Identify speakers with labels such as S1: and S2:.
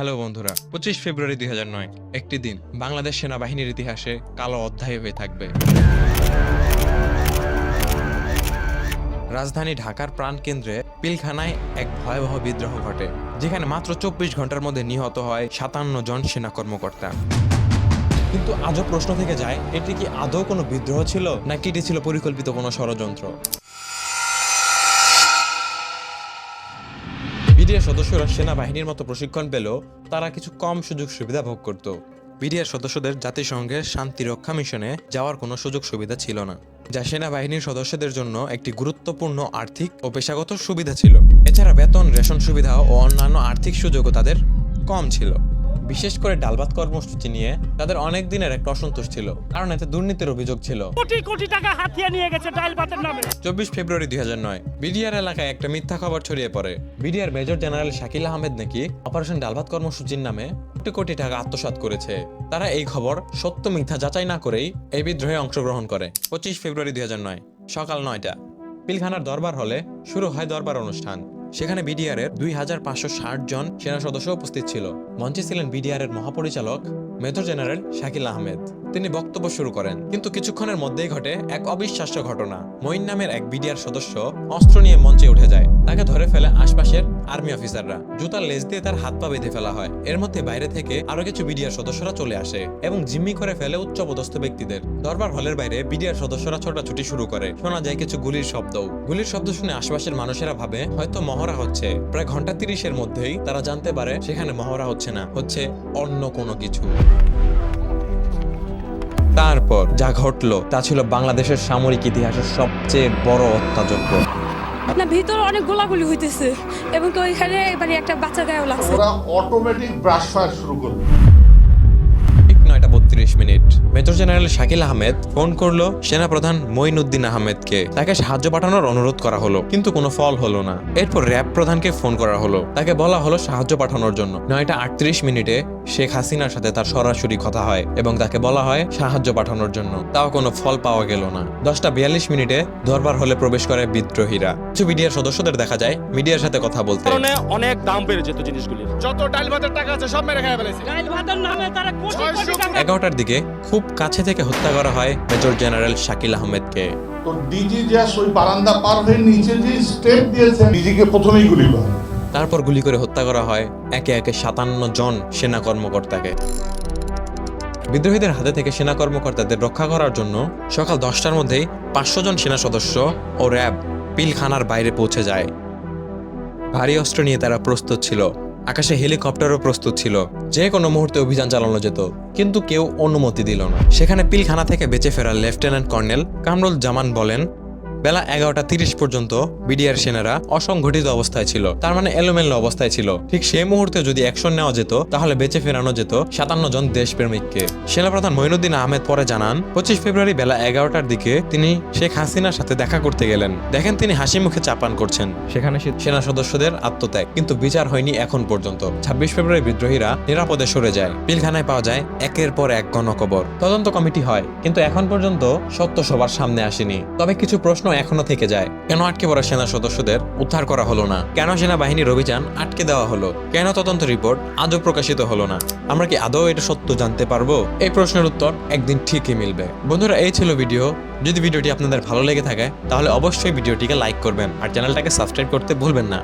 S1: Hello বন্ধুরা, পঁচিশ ফেব্রুয়ারি দুই একটি দিন বাংলাদেশ সেনাবাহিনীর ইতিহাসে কালো অধ্যায় হয়ে থাকবে। রাজধানী ঢাকার প্রাণকেন্দ্রে পিলখানায় এক ভয়াবহ বিদ্রোহ ঘটে, যেখানে মাত্র চব্বিশ ঘণ্টার মধ্যে নিহত হয় সাতান্ন জন সেনা কর্মকর্তা। কিন্তু আজও প্রশ্ন থেকে যায়, এটি কি আদৌ কোনো বিদ্রোহ ছিল, নাকি এটি ছিল পরিকল্পিত কোনো ষড়যন্ত্র? বিডিআর সদস্যরা সেনাবাহিনীর মতো প্রশিক্ষণ পেলেও তারা কিছু কম সুযোগ সুবিধা ভোগ করত। বিডিআর সদস্যদের জাতিসংঘের শান্তি রক্ষা মিশনে যাওয়ার কোনো সুযোগ সুবিধা ছিল না, যা সেনাবাহিনীর সদস্যদের জন্য একটি গুরুত্বপূর্ণ আর্থিক ও পেশাগত সুবিধা ছিল। এছাড়া বেতন, রেশন সুবিধা ও অন্যান্য আর্থিক সুযোগও তাদের কম ছিল। বিশেষ করে ডালবাত কর্মসূচি নিয়ে তাদের অনেক দিনের একটা অসন্তোষ ছিল। কারণ এতে দুর্নীতির অভিযোগ ছিল।
S2: কোটি কোটি টাকা হাতিয়ে নিয়ে গেছে ডাইল ভাতের নামে।
S1: চব্বিশ ফেব্রুয়ারি দুই হাজার নয় বিডিআর এলাকায় একটা মিথ্যা খবর ছড়িয়ে পড়ে। BDR major general Shakil Ahmed নাকি অপারেশন ডালভাত কর্মসূচির নামে কোটি কোটি টাকা আত্মসাৎ করেছে। তারা এই খবর সত্য মিথ্যা যাচাই না করেই এই বিদ্রোহে অংশগ্রহণ করে। পঁচিশ ফেব্রুয়ারি দুই হাজার নয় সকাল নয়টা। পিলখানার দরবার হলে শুরু হয় দরবার অনুষ্ঠান। সেখানে বিডিআর এর দুই হাজার পাঁচশো ষাট জন সেনা সদস্য উপস্থিত ছিল। মঞ্চে ছিলেন বিডিআর এর মহাপরিচালক মেজর জেনারেল শাকিল আহমেদ। তিনি বক্তব্য শুরু করেন। কিন্তু কিছুক্ষণের মধ্যেই ঘটে এক অবিশ্বাস্য ঘটনা। মঈন নামের এক বিডিআর সদস্য অস্ত্র নিয়ে মঞ্চে উঠে যায়। তাকে ধরে ফেলে আশপাশের আর্মি অফিসাররা। জুতার লেজ দিয়ে তার হাত পা বেঁধে ফেলা হয়। এর মধ্যে বাইরে থেকে আরও কিছু বিডিআর সদস্যরা চলে আসে এবং জিম্মি করে ফেলে উচ্চপদস্থ ব্যক্তিদের। দরবার হলের বাইরে বিডিআর সদস্যরা ছোটাছুটি শুরু করে। শোনা যায় কিছু গুলির শব্দও। গুলির শব্দ শুনে আশপাশের মানুষেরা ভাবে, হয়তো মহড়া হচ্ছে। প্রায় ঘণ্টা তিরিশের মধ্যেই তারা জানতে পারে, সেখানে মহড়া হচ্ছে না। হচ্ছে অন্য কোনো কিছু। তারপর যা ঘটলো তা ছিল বাংলাদেশের সামরিক ইতিহাসের সবচেয়ে বড় অত্যাযোগ্য
S3: না ভিতরে অনেক গোলাগুলি হইতেছে এবং তো ওইখানে মানে একটা বাচ্চা গায়েও লাগছে।
S4: ওরা অটোমেটিক ব্রাশ ফায়ার শুরু করবে
S1: ঠিক নয়টা minute. Major general Shakil Ahmed phone করল সেনাপ্রধান মঈনুদ্দিন আহমেদকে। তাকে সাহায্য পাঠানোর অনুরোধ করা হলো কিন্তু কোনো ফল হলো না। এরপর র্যাব প্রধানকে ফোন করা হলো। তাকে বলা হলো সাহায্য পাঠানোর জন্য। নয়টা আটত্রিশ মিনিটে শেখ হাসিনার সাথে তার সরাসরি কথা হয় এবং তাকে বলা হয় সাহায্য পাঠানোর জন্য। তাও কোনো ফল পাওয়া গেল না। দশটা বিয়াল্লিশ মিনিটে দরবার হলে প্রবেশ করে বিদ্রোহীরা। কিছু মিডিয়ার সদস্যদের দেখা যায় মিডিয়ার সাথে কথা বলতে।
S2: অনেক দাম বেড়ে যেত জিনিসগুলির।
S5: যত ডাল ভাতের টাকা আছে সব মেরে খাই ফেলেছে
S2: ডাইল
S1: এগারোটার দিকে খুব কাছে থেকে হত্যা করা হয় মেজর জেনারেল শাকিল আহমেদকে।
S4: তো ডিজি জাস ওই বারান্দা পার হয়ে নিচে যে স্টেপ দিয়েছে ডিজিকে প্রথমেই গুলি করে
S1: তারপর গুলি করে হত্যা করা হয় একে একে সাতান্ন জন সেনা কর্মকর্তাকে। বিদ্রোহীদের হাতে থেকে সেনা কর্মকর্তাদের রক্ষা করার জন্য সকাল দশটার মধ্যেই পাঁচশো জন সেনা সদস্য ও র্যাব পিলখানার বাইরে পৌঁছে যায়। ভারী অস্ত্র নিয়ে তারা প্রস্তুত ছিল। আকাশে হেলিকপ্টারও প্রস্তুত ছিল। যে কোনো মুহূর্তে অভিযান চালানো যেত, কিন্তু কেউ অনুমতি দিল না। সেখানে পিলখানা থেকে বেঁচে ফেরা লেফটেন্যান্ট কর্নেল কামরুল জামান বলেন বেলা এগারোটা তিরিশ পর্যন্ত বিডিআর সেনারা অসংগঠিত অবস্থায় ছিল। তার মানে এলোমেলো অবস্থায় ছিল। ঠিক সেই মুহূর্তে যদি অ্যাকশন নেওয়া যেত তাহলে বেঁচে ফেরানো যেত সাতান্ন জন দেশপ্রেমিককে। সেনাপ্রধান মঈনুদ্দিন আহমেদ পরে জানান পঁচিশ ফেব্রুয়ারি বেলা এগারোটার দিকে তিনি শেখ হাসিনার সাথে দেখা করতে গেলেন। দেখেন তিনি হাসি মুখে চাপান করছেন। সেখানে সেনা সদস্যদের আত্মত্যাগ। কিন্তু বিচার হয়নি এখন পর্যন্ত। ছাব্বিশ ফেব্রুয়ারি বিদ্রোহীরা নিরাপদে সরে যায়। পিলখানায় পাওয়া যায় একের পর এক গণকবর। তদন্ত কমিটি হয় কিন্তু এখন পর্যন্ত সত্য সবার সামনে আসেনি। তবে কিছু প্রশ্ন এখনও থেকে যায়, কেন আটকে পড়া সেনা সদস্যদের উদ্ধার করা হলো না? কেন সেনাবাহিনীর অভিযান আটকে দেওয়া হলো? কেন তদন্ত রিপোর্ট আজও প্রকাশিত হলো না? আমরা কি আদৌ এটা সত্য জানতে পারব? এই প্রশ্নের উত্তর একদিন ঠিকই মিলবে। বন্ধুরা, এই ছিল ভিডিও। যদি ভিডিওটি আপনাদের ভালো লেগে থাকে, তাহলে অবশ্যই ভিডিওটিকে লাইক করবেন আর চ্যানেলটাকে সাবস্ক্রাইব করতে ভুলবেন না।